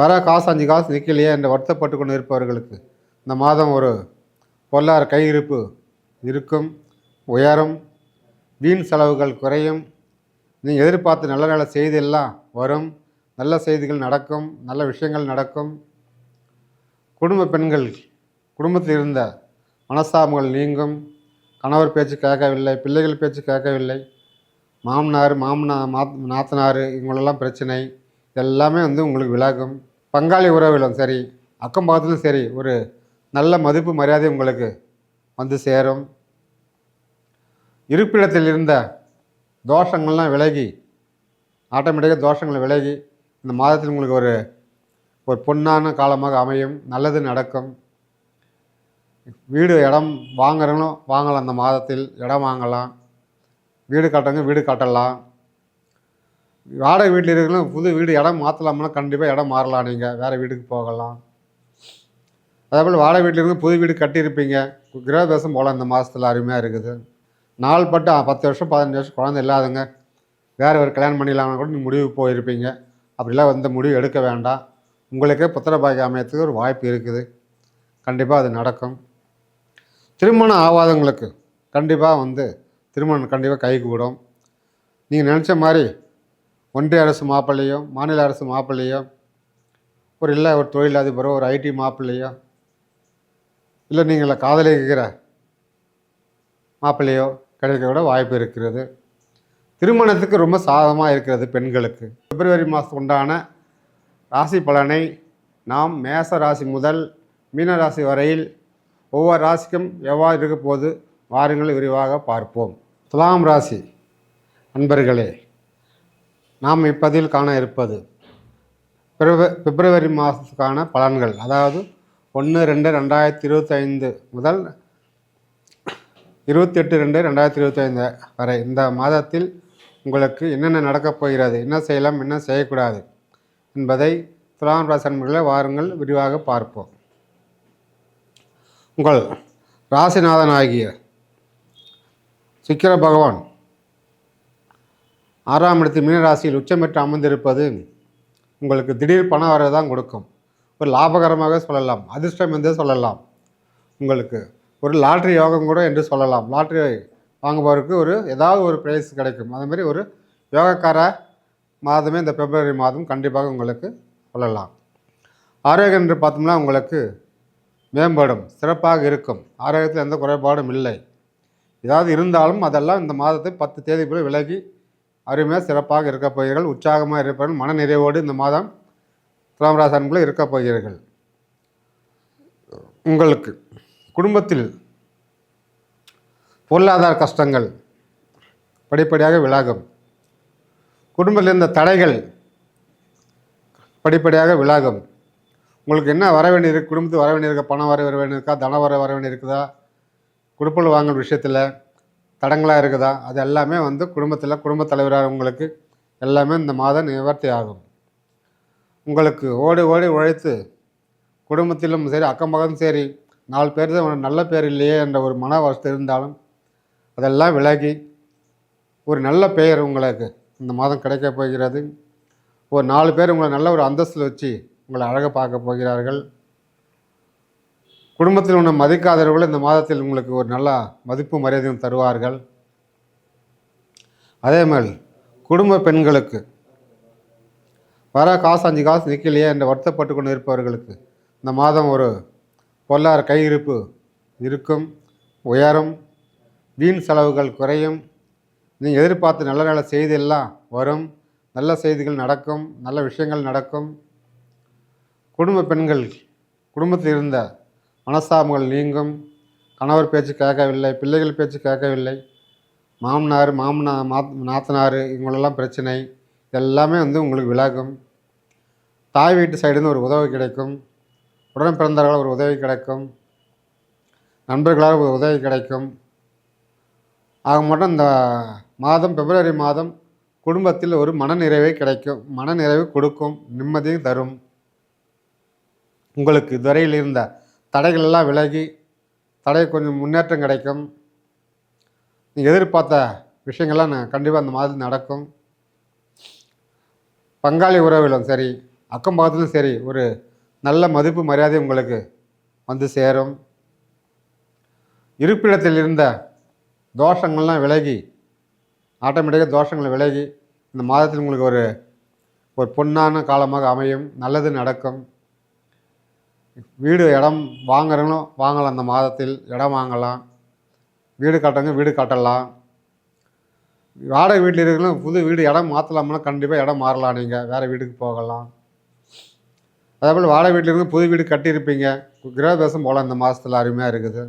வர காசு அஞ்சு காசு நிற்கலையே என்று வருத்தப்பட்டு கொண்டு இருப்பவர்களுக்கு இந்த மாதம் ஒரு பொருளாதார கையிருப்பு இருக்கும் உயரும் வீண் செலவுகள் குறையும் நீங்கள் எதிர்பார்த்து நல்ல நல்ல செய்தியெல்லாம் வரும் நல்ல செய்திகள் நடக்கும் நல்ல விஷயங்கள் நடக்கும். குடும்ப பெண்கள் குடும்பத்தில் இருந்த மனஸ்தாபங்கள் நீங்கும். கணவர் பேச்சு கேட்கவில்லை பிள்ளைகள் பேச்சு கேட்கவில்லை. மாமனார் மாமனா மாத் நாத்தனார் இவங்களெல்லாம் பிரச்சனை. எல்லாமே வந்து உங்களுக்கு விலகும். பங்காளி உறவிலும் சரி அக்கம் பக்கத்திலும் சரி ஒரு நல்ல மதிப்பு மரியாதை உங்களுக்கு வந்து சேரும். இருப்பிடத்தில் இருந்த தோஷங்கள்லாம் விலகி ஆட்டோமேட்டிக்காக தோஷங்கள் விலகி இந்த மாதத்தில் உங்களுக்கு ஒரு ஒரு பொன்னான காலமாக அமையும் நல்லது நடக்கும். வீடு இடம் வாங்குறவங்களும் வாங்கலாம் அந்த மாதத்தில் இடம் வாங்கலாம். வீடு கட்டுறவங்க வீடு கட்டலாம். வாடகை வீட்டில் இருக்கிறவங்க புது வீடு இடம் மாற்றலாம்னா கண்டிப்பாக இடம் மாறலாம் நீங்கள் வேறு வீட்டுக்கு போகலாம். அதே போல் வாடகை வீட்டில் இருந்து புது வீடு கட்டியிருப்பீங்க. கிரகதோஷம் போகலாம் இந்த மாதத்தில் அருமையாக இருக்குது. நாள் பட்டு பத்து வருஷம் பதினஞ்சு வருஷம் குழந்தை இல்லாதுங்க வேறு ஒரு கல்யாணம் பண்ணிடலாம்னா கூட நீங்கள் முடிவு போயிருப்பீங்க. அப்படிலாம் வந்து முடிவு எடுக்க வேண்டாம். உங்களுக்கே புத்திர பாக்கியம் அமையத்துக்கு ஒரு வாய்ப்பு இருக்குது. கண்டிப்பாக அது நடக்கும். திருமணம் ஆகாதவங்களுக்கு கண்டிப்பாக வந்து திருமணம் கண்டிப்பாக கை கூடும் நீங்கள் நினச்ச மாதிரி ஒன்றிய அரசு மாப்பிள்ளையோ மாநில அரசு மாப்பிள்ளையோ ஒரு இல்லை ஒரு தொழிலதிபரோ ஒரு ஐடி மாப்பிள்ளையோ இல்லை நீங்கள் காதலிக்கிற மாப்பிள்ளையோ கிடைக்கக்கூட வாய்ப்பு இருக்கிறது. திருமணத்துக்கு ரொம்ப சாதகமாக இருக்கிறது பெண்களுக்கு. பிப்ரவரி மாதம் உண்டான ராசி பலனை நாம் மேச ராசி முதல் மீன ராசி வரையில் ஒவ்வொரு ராசிக்கும் எவ்வாறு இருக்க போது வாருங்கள் விரிவாக பார்ப்போம். துலாம் ராசி அன்பர்களே நாம் இப்பதில் காண இருப்பது. பிப்ரவ- பிப்ரவரி மாதத்துக்கான பலன்கள். அதாவது ஒன்று ரெண்டு ரெண்டாயிரத்தி இருபத்தைந்து முதல் இருபத்தி எட்டு ரெண்டு ரெண்டாயிரத்தி இருபத்தைந்து வரை இந்த மாதத்தில் உங்களுக்கு என்னென்ன நடக்கப் போகிறது என்ன செய்யலாம் என்ன செய்யக்கூடாது என்பதை துலாம் ராசன்களை வாருங்கள் விரிவாக பார்ப்போம். உங்கள் ராசிநாதன் ஆகிய சிக்கிர பகவான் ஆறாம் இடத்து மீனராசியில் உச்சம் பெற்று அமர்ந்திருப்பது உங்களுக்கு திடீர் பணம் வர தான் கொடுக்கும். ஒரு லாபகரமாக சொல்லலாம் அதிர்ஷ்டம் என்றே சொல்லலாம். உங்களுக்கு ஒரு லாட்ரி யோகம் கூட என்று சொல்லலாம். லாட்ரி வாங்குபவருக்கு ஒரு ஏதாவது ஒரு ப்ரைஸ் கிடைக்கும். அது மாதிரி ஒரு யோகக்கார மாதமே இந்த பிப்ரவரி மாதம் கண்டிப்பாக உங்களுக்கு சொல்லலாம். ஆரோக்கியம் என்று பார்த்தோம்னா உங்களுக்கு மேம்படும் சிறப்பாக இருக்கும். ஆரோக்கியத்தில் எந்த குறைபாடும் இல்லை. ஏதாவது இருந்தாலும் அதெல்லாம் இந்த மாதத்தை பத்து தேதிக்குள்ளே விலகி அருமையாக சிறப்பாக இருக்கப் போகிறீர்கள் உற்சாகமாக இருப்பவர்கள் மன நிறைவோடு இந்த மாதம் துலாம் ராசான்குள்ளே இருக்கப் போகிறீர்கள். உங்களுக்கு குடும்பத்தில் பொருளாதார கஷ்டங்கள் படிப்படியாக விலாகும். குடும்பத்தில் இருந்த தடைகள் படிப்படியாக விலாகும். உங்களுக்கு என்ன வர வேண்டியிருக்கு குடும்பத்துக்கு வர வேண்டியிருக்கா பணம் வர வர வேண்டியிருக்கா தனம் வர வர வேண்டியிருக்குதா கொடுப்பல் வாங்கல் விஷயத்தில் தடங்களாக இருக்குதா? அது எல்லாமே வந்து குடும்பத்தில் குடும்பத் தலைவராக உங்களுக்கு எல்லாமே இந்த மாதம் நிவர்த்தி ஆகும் உங்களுக்கு ஓடி ஓடி உழைத்து குடும்பத்திலும் சரி அக்கம் பக்கம் சரி நாலு பேர் தான் நல்ல பேர் இல்லையே என்ற ஒரு மன அவஸ்தை இருந்தாலும் அதெல்லாம் விலகி ஒரு நல்ல பெயர் உங்களுக்கு இந்த மாதம் கிடைக்க போகிறது. ஒரு நாலு பேர் உங்களை நல்ல ஒரு அந்தஸ்தில் வச்சு உங்களை அழகாக பார்க்க போகிறார்கள். குடும்பத்தில் உன்னை மதிக்காதவர்கள் இந்த மாதத்தில் உங்களுக்கு ஒரு நல்ல மதிப்பு மரியாதையும் தருவார்கள். அதே மாதிரி குடும்ப பெண்களுக்கு வர காசு அஞ்சு காசு நிற்கலையே என்று வருத்தப்பட்டு கொண்டு இருப்பவர்களுக்கு இந்த மாதம் ஒரு பொருளாதார கையிருப்பு இருக்கும் உயரும் வீண் செலவுகள் குறையும் நீங்கள் எதிர்பார்த்து நல்ல நல்ல செய்தியெல்லாம் வரும் நல்ல செய்திகள் நடக்கும் நல்ல விஷயங்கள் நடக்கும். குடும்ப பெண்கள் குடும்பத்தில் இருந்த மனஸ்தாபங்கள் நீங்கும். கணவர் பேச்சு கேட்கவில்லை பிள்ளைகள் பேச்சு கேட்கவில்லை. மாமனார் மாமனா மாத் நாத்தனார் இவங்களெல்லாம் பிரச்சனை. எல்லாமே வந்து உங்களுக்கு விலகும். தாய் வீட்டு சைடுன்னு ஒரு உதவி கிடைக்கும். உடன் பிறந்தவர்களால் ஒரு உதவி கிடைக்கும். நண்பர்களால் ஒரு உதவி கிடைக்கும். ஆக மட்டும் இந்த மாதம் பிப்ரவரி மாதம் குடும்பத்தில் ஒரு மனநிறைவை கிடைக்கும். மனநிறைவு கொடுக்கும் நிம்மதியும் தரும். உங்களுக்கு இதுவரையில் இருந்த தடைகள் எல்லாம் விலகி தடை கொஞ்சம் முன்னேற்றம் கிடைக்கும். நீங்கள் எதிர்பார்த்த விஷயங்கள்லாம் நான் கண்டிப்பாக அந்த மாதிரி நடக்கும். பங்காளி உறவிலும் சரி அக்கம் பக்கத்துலையும் சரி ஒரு நல்ல மதிப்பு மரியாதை உங்களுக்கு வந்து சேரும். இருப்பிடத்தில் இருந்த தோஷங்கள்லாம் விலகி ஆட்டோமேட்டிக்காக தோஷங்கள் விலகி இந்த மாதத்தில் உங்களுக்கு ஒரு ஒரு பொன்னான காலமாக அமையும் நல்லது நடக்கும். வீடு இடம் வாங்குறவங்களும் வாங்கலாம். அந்த மாதத்தில் இடம் வாங்கலாம். வீடு கட்டுறவங்க வீடு கட்டலாம். வாடகை வீட்டில் இருக்கிறவங்க புது வீடு இடம் மாற்றலாம்னா கண்டிப்பாக இடம் மாறலாம் நீங்கள் வேறு வீட்டுக்கு போகலாம். அதே போல் வாடகை வீட்டில் இருந்து புது வீடு கட்டியிருப்பீங்க. கிரகதோஷம் போகலாம் இந்த மாதத்தில் அருமையாக இருக்குது.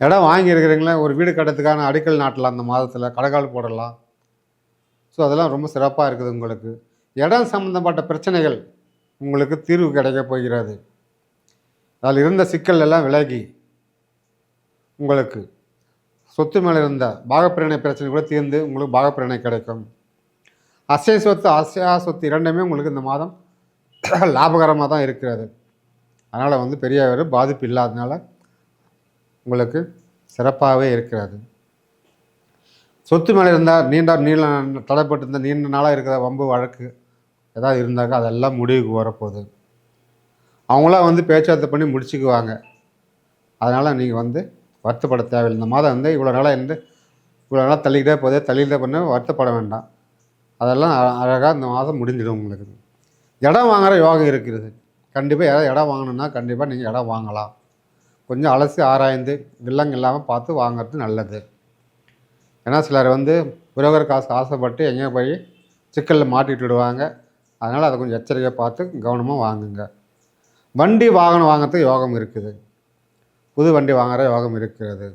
இடம் வாங்கியிருக்கிறீங்களே ஒரு வீடு கட்டுறதுக்கான அடிக்கல் நாட்டலாம். அந்த மாதத்தில் கடைக்கால் போடலாம். ஸோ அதெல்லாம் ரொம்ப சிறப்பாக இருக்குது உங்களுக்கு. இடம் சம்மந்தப்பட்ட பிரச்சனைகள் உங்களுக்கு தீர்வு கிடைக்க போகிறது. அதில் இருந்த சிக்கல் எல்லாம் விலகி உங்களுக்கு சொத்து மேலே இருந்த பாகப்பிரணை பிரச்சனை கூட தீர்ந்து உங்களுக்கு பாகப்பிரணை கிடைக்கும். அசை சொத்து அசையா சொத்து இரண்டுமே உங்களுக்கு இந்த மாதம் லாபகரமாக தான் இருக்கிறது. அதனால் வந்து பெரிய ஒரு பாதிப்பு இல்லாதனால உங்களுக்கு சிறப்பாகவே இருக்கிறது. சொத்து மேலே இருந்தால் நீண்ட நீள தடைப்பட்டு இருந்த நீண்ட நாளாக இருக்கிற வம்பு வழக்கு ஏதாவது இருந்தாக்கா அதெல்லாம் முடிவுக்கு வரப்போகுது. அவங்களாம் வந்து பேச்சுவார்த்தை பண்ணி முடிச்சுக்குவாங்க. அதனால் நீங்கள் வந்து வருத்தப்பட தேவையில்லை. இந்த மாதம் வந்து இவ்வளோ நாளாக இருந்து இவ்வளோ நாளாக தள்ளிக்கிட்டே போதே தள்ளிக்கிட்டே பண்ண வருத்தப்பட வேண்டாம். அதெல்லாம் அழகாக இந்த மாதம் முடிஞ்சிடும் உங்களுக்கு. இடம் வாங்குகிற யோகம் இருக்கிறது கண்டிப்பாக யாராவது இடம் வாங்கணுன்னா கண்டிப்பாக நீங்கள் இடம் வாங்கலாம். கொஞ்சம் அலசி ஆராய்ந்து வில்லங்க இல்லாமல் பார்த்து வாங்குறது நல்லது. ஏன்னா சிலர் வந்து புரோகர் காசு ஆசைப்பட்டு எங்கேயோ போய் சிக்கலில் மாட்டிட்டு விடுவாங்க. அதனால் அதை கொஞ்சம் எச்சரிக்கையாக பார்த்து கவனமாக வாங்குங்க. வண்டி வாகனம் வாங்கிறதுக்கு யோகம் இருக்குது. புது வண்டி வாங்குற யோகம் இருக்கிறது.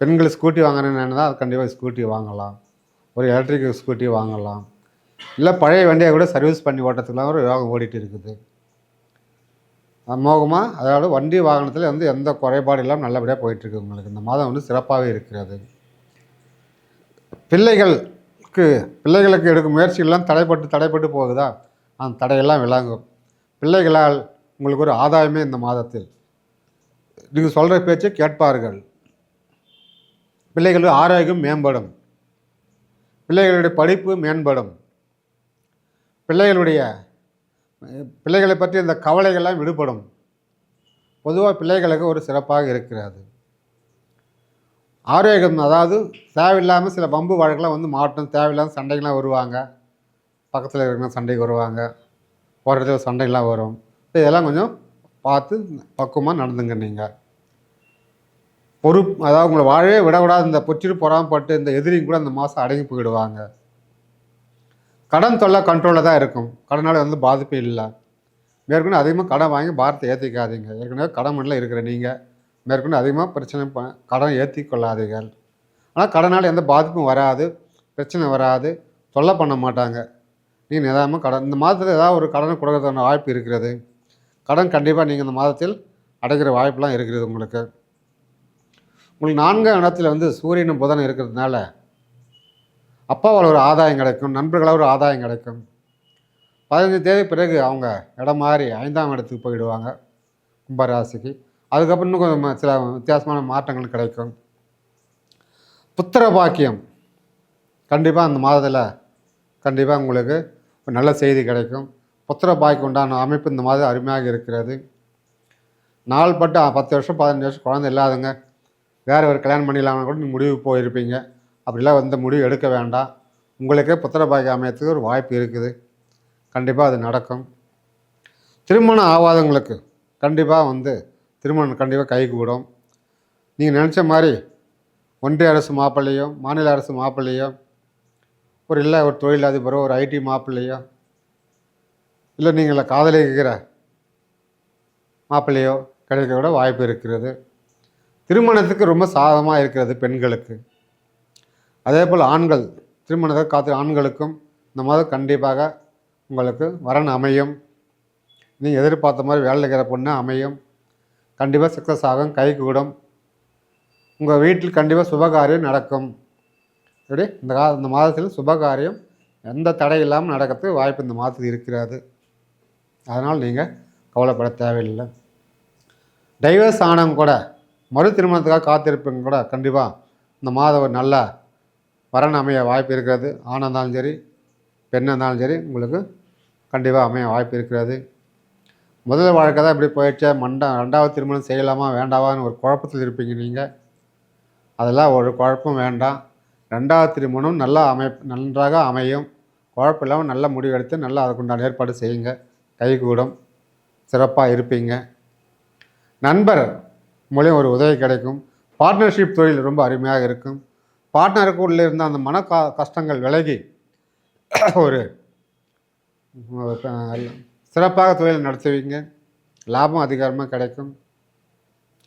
பெண்கள் ஸ்கூட்டி வாங்குறேன்னு தான் அது கண்டிப்பாக ஸ்கூட்டி வாங்கலாம். ஒரு எலக்ட்ரிக் ஸ்கூட்டி வாங்கலாம். இல்லை பழைய வண்டியை கூட சர்வீஸ் பண்ணி ஓட்டத்துக்குலாம் ஒரு யோகம் ஓடிட்டு இருக்குது. அமோகமாக அதாவது வண்டி வாகனத்தில் வந்து எந்த குறைபாடு இல்லாமல் நல்லபடியாக போயிட்டுருக்கு உங்களுக்கு. இந்த மாதம் வந்து சிறப்பாகவே இருக்கிறது. பிள்ளைகள் பிள்ளைகளுக்கு பிள்ளைகளுக்கு எடுக்கும் முயற்சிகள்லாம் தடைப்பட்டு தடைப்பட்டு போகுதா? அந்த தடையெல்லாம் விளங்கும். பிள்ளைகளால் உங்களுக்கு ஒரு ஆதாயமே இந்த மாதத்தில். நீங்கள் சொல்கிற பேச்சை கேட்பார்கள். பிள்ளைகளுக்கு ஆரோக்கியம் மேம்படும். பிள்ளைகளுடைய படிப்பு மேம்படும். பிள்ளைகளுடைய பிள்ளைகளை பற்றி இந்த கவலைகள்லாம் விடுபடும். பொதுவாக பிள்ளைகளுக்கு ஒரு சிறப்பாக இருக்கிறது. ஆரோக்கியம் அதாவது தேவையில்லாமல் சில வம்பு வழக்கெல்லாம் வந்து மாட்டும் தேவையில்லாமல் சண்டைகள்லாம் வருவாங்க. பக்கத்தில் இருக்கிற சண்டைக்கு வருவாங்க. போகிற இடத்துல சண்டைகள்லாம் வரும். இதெல்லாம் கொஞ்சம் பார்த்து பக்குவமாக நடந்துங்க நீங்கள் பொறுப்பு அதாவது உங்களை வாழவே விடக்கூடாது. இந்த பொச்சிட்டு பொறாமப்பட்டு இந்த எதிரியும் கூட இந்த மாதம் அடங்கி போயிடுவாங்க. கடன் தொல்லை கண்ட்ரோலில் தான் இருக்கும். கடனால் வந்து பாதிப்பு இல்லை. மேற்கொண்டு அதிகமாக கடன் வாங்கி பாரத்தை ஏற்றிக்காதீங்க ஏற்கனவே கடன் மண்ணில் இருக்கிற நீங்கள் மேற்கொண்டு அதிகமாக பிரச்சனை ப கடன் ஏற்றி கொள்ளாதீர்கள். ஆனால் கடனால் எந்த பாதிப்பும் வராது பிரச்சனை வராது தொல்லை பண்ண மாட்டாங்க. நீங்கள் நிதானமாக கடன் இந்த மாதத்தில் ஏதாவது ஒரு கடனை கொடுக்கறதுக்கான வாய்ப்பு இருக்கிறது. கடன் கண்டிப்பாக நீங்கள் இந்த மாதத்தில் அடைக்கிற வாய்ப்புலாம் இருக்கிறது உங்களுக்கு. உங்களுக்கு நான்காம் இடத்துல வந்து சூரியனும் புதனும் இருக்கிறதுனால அப்பாவால் ஒரு ஆதாயம் கிடைக்கும் நண்பர்களால் ஒரு ஆதாயம் கிடைக்கும். பதினஞ்சு தேதி பிறகு அவங்க இடம் மாறி ஐந்தாம் இடத்துக்கு போயிடுவாங்க கும்பராசிக்கு. அதுக்கப்புறம் இன்னும் கொஞ்சம் சில வித்தியாசமான மாற்றங்கள் கிடைக்கும். புத்திர பாக்கியம் கண்டிப்பாக அந்த மாதத்தில் கண்டிப்பாக உங்களுக்கு ஒரு நல்ல செய்தி கிடைக்கும். புத்திர பாக்கியம் உண்டான அமைப்பு இந்த மாதிரி அருமையாக இருக்கிறது. நாள்பட்டு பத்து வருஷம் பதினஞ்சு வருஷம் குழந்தை இல்லாதுங்க வேறு ஒரு கல்யாணம் பண்ணிடலாம்னு கூட நீங்கள் முடிவு போயிருப்பீங்க. அப்படிலாம் வந்து முடிவு எடுக்க வேண்டாம். உங்களுக்கே புத்திர பாக்கியம் அமையத்துக்கு ஒரு வாய்ப்பு இருக்குது. கண்டிப்பாக அது நடக்கும். திருமணம் ஆகாதவங்களுக்கு கண்டிப்பாக வந்து திருமணம் கண்டிப்பாக கைக்கு விடும் நீங்கள் நினச்ச மாதிரி ஒன்றிய அரசு மாப்பிள்ளையோ மாநில அரசு மாப்பிள்ளையோ ஒரு இல்லை ஒரு தொழிலதிபரோ ஒரு ஐடி மாப்பிள்ளையோ இல்லை நீங்கள் காதலிக்கிற மாப்பிள்ளையோ கிடைக்க கூட வாய்ப்பு இருக்கிறது. திருமணத்துக்கு ரொம்ப சாதகமாக இருக்கிறது பெண்களுக்கு. அதே போல் ஆண்கள் திருமணத்தை காத்து ஆண்களுக்கும் இந்த மாதிரி கண்டிப்பாக உங்களுக்கு வரன் அமையும். நீங்கள் எதிர்பார்த்த மாதிரி வேலை இருக்கிற பொண்ணு அமையும். கண்டிப்பாக சக்ஸஸ் ஆகும். கைக்கு கூடும். உங்கள் வீட்டில் கண்டிப்பாக சுபகாரியம் நடக்கும். எப்படி? இந்த கா இந்த மாதத்தில் சுபகாரியம் எந்த தடை இல்லாமல் நடக்கிறதுக்கு வாய்ப்பு இந்த மாதத்தில் இருக்கிறது. அதனால் நீங்கள் கவலைப்பட தேவையில்லை. டைவர்ஸ் ஆனவங்க கூட மறு திருமணத்துக்காக காத்திருப்பவங்க கூட கண்டிப்பாக இந்த மாதம் ஒரு நல்ல வரன் அமைய வாய்ப்பு இருக்கிறது. ஆணாக இருந்தாலும் சரி பெண்ணாக இருந்தாலும் சரி உங்களுக்கு கண்டிப்பாக அமைய வாய்ப்பு இருக்கிறது. முதல் வாழ்க்கை தான் இப்படி போயிடுச்சு. மண்டா ரெண்டாவது திருமணம் செய்யலாமா வேண்டாவான்னு ஒரு குழப்பத்தில் இருப்பீங்க நீங்கள் அதெல்லாம் ஒரு குழப்பம் வேண்டாம். ரெண்டாவது திருமணம் நல்லா அமை நன்றாக அமையும். குழப்பம் இல்லாமல் நல்ல முடிவெடுத்து நல்லா அதுக்குண்டான ஏற்பாடு செய்யுங்க. கைகூடும். சிறப்பாக இருப்பீங்க. நண்பர் மூலியம் ஒரு உதவி கிடைக்கும். பார்ட்னர்ஷிப் தொழில் ரொம்ப அருமையாக இருக்கும். பார்ட்னருக்கு உள்ளே இருந்த அந்த மன கஷ்டங்கள் விலகி ஒரு சிறப்பாக தொழில் நடத்துவீங்க. லாபம் அதிகாரமாக கிடைக்கும்.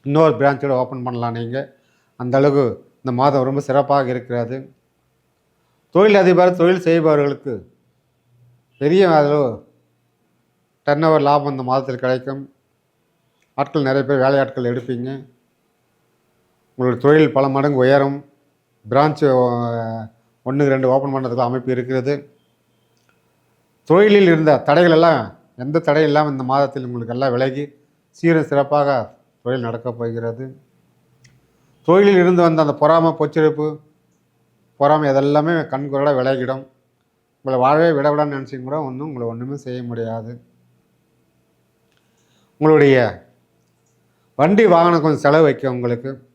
இன்னொரு பிரான்ச்சோட ஓப்பன் பண்ணலாம் நீங்கள் அந்தளவுக்கு இந்த மாதம் ரொம்ப சிறப்பாக இருக்கிறது. தொழில் அதிபர் தொழில் செய்பவர்களுக்கு பெரிய அளவு டர்ன் ஓவர் லாபம் இந்த மாதத்தில் கிடைக்கும். ஆட்கள் நிறைய பேர் வேலையாட்கள் எடுப்பீங்க. உங்களுடைய தொழில் பல மடங்கு உயரும். பிரான்ச் ஒன்றுக்கு ரெண்டு ஓப்பன் பண்ணுறதுக்கு அமைப்பு இருக்கிறது. தொழிலில் இருந்த தடைகள் எல்லாம் எந்த தடையும் இல்லாமல் இந்த மாதத்தில் உங்களுக்கு எல்லாம் விலகி சீரும் சிறப்பாக தொழில் நடக்கப் போகிறது. தொழிலில் இருந்து வந்த அந்த பொறாமை பொச்சிருப்பு பொறாமை இதெல்லாமே கண்குரட விலகிடும். உங்களை வாழவே விடவிடான்னு நினச்சிங்க கூட ஒன்றும் உங்களை ஒன்றுமே செய்ய முடியாது. உங்களுடைய வண்டி வாகனம் கொஞ்சம் செலவு வைக்கும் உங்களுக்கு.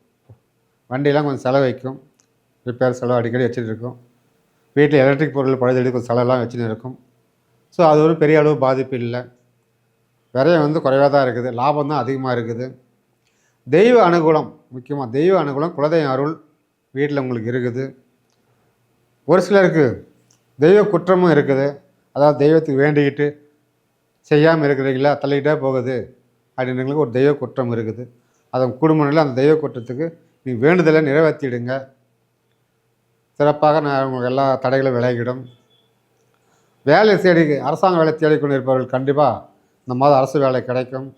வண்டியெலாம் கொஞ்சம் செலவு வைக்கும். ரிப்பேர் செலவு அடிக்கடி வச்சுட்டு இருக்கும். வீட்டில் எலக்ட்ரிக் பொருள் பழுதடி கொஞ்சம் செலவெல்லாம் வச்சுன்னு இருக்கும். ஸோ அது ஒரு பெரிய அளவு பாதிப்பு இல்லை. விரயம் வந்து குறைவாக தான் இருக்குது. லாபம் தான் அதிகமாக இருக்குது. தெய்வ அனுகூலம் முக்கியமாக தெய்வ அனுகூலம் குலதெய்வ அருள் வீட்டில் உங்களுக்கு இருக்குது. ஒரு சிலருக்கு தெய்வ குற்றமும் இருக்குது. அதாவது தெய்வத்துக்கு வேண்டிக்கிட்டு செய்யாமல் இருக்கிறீங்களா தள்ளிக்கிட்டே போகுது அப்படின்றவங்களுக்கு ஒரு தெய்வ குற்றம் இருக்குது. அதன் குடும்ப நிலையில் அந்த தெய்வ குற்றத்துக்கு நீ வேண்டுதலை நிறைவேற்றிடுங்க. சிறப்பாக நான் உங்களுக்கு எல்லா தடைகளும் விலகிடும். வேலை தேடி அரசாங்க வேலை தேடிக்கொண்டு இருப்பவர்கள் கண்டிப்பாக இந்த மாதம் அரசு வேலை கிடைக்கும்.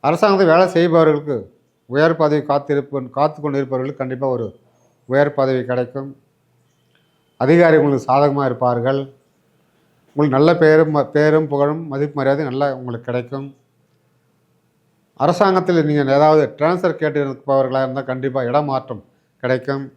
அரசாங்கத்தில் வேலை செய்பவர்களுக்கு உயர் பதவி காத்திருப்பு காத்து கொண்டு இருப்பவர்களுக்கு கண்டிப்பாக ஒரு உயர் பதவி கிடைக்கும். அதிகாரி உங்களுக்கு சாதகமாக இருப்பார்கள். உங்களுக்கு நல்ல பேரும் ம- பேரும் புகழும் மதிப்பு மரியாதை நல்லா உங்களுக்கு கிடைக்கும். அரசாங்கத்தில் நீங்கள் ஏதாவது ட்ரான்ஸ்ஃபர் கேட்டு இருப்பவர்களாக இருந்தால் கண்டிப்பாக இடமாற்றம் கிடைக்கும்.